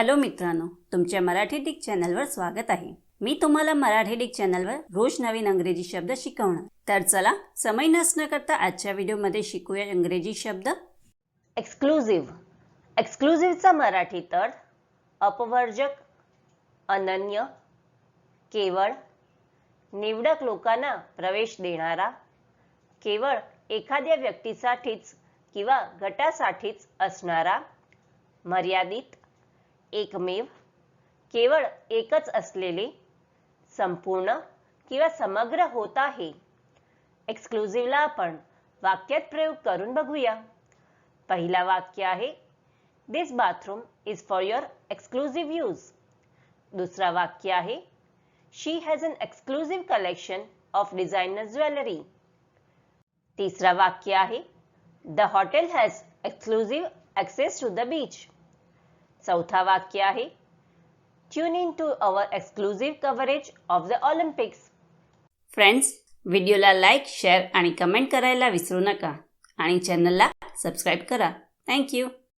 Hello मित्रांनो तुमच्या Marathi Dick चॅनलवर स्वागत आहे. मी तुम्हाला मराठी डिक चॅनलवर रोज नवीन अंग्रेजी शब्द शिकवणार. तर चला समय नसणं करता आजच्या व्हिडिओमध्ये शिकूया इंग्रजी शब्द. एक्सक्लुझिव्ह एक्सक्लुझिव्हचा मराठी तर अपवर्जक अनन्य केवळ निवडक लोकांना प्रवेश देणारा केवळ एखाद्या व्यक्तीसाठीच किंवा गटासाठीच असणारा मर्यादित एकमेव केवळ एकच असलेले संपूर्ण किंवा समग्र होत आहे. एक्सक्लुझिव्हला आपण वाक्यात प्रयोग करून बघूया. पहिला वाक्य आहे this bathroom is for your exclusive use दुसरा वाक्य आहे she has an exclusive collection of designer jewellery तिसरा वाक्य आहे the hotel has exclusive access to the beach चौथा वाक्य आहे. Tune in to our exclusive coverage of the Olympics friends व्हिडिओला लाईक शेअर आणि कमेंट करायला विसरू नका. आणि चॅनलला सबस्क्राईब करा. थँक्यू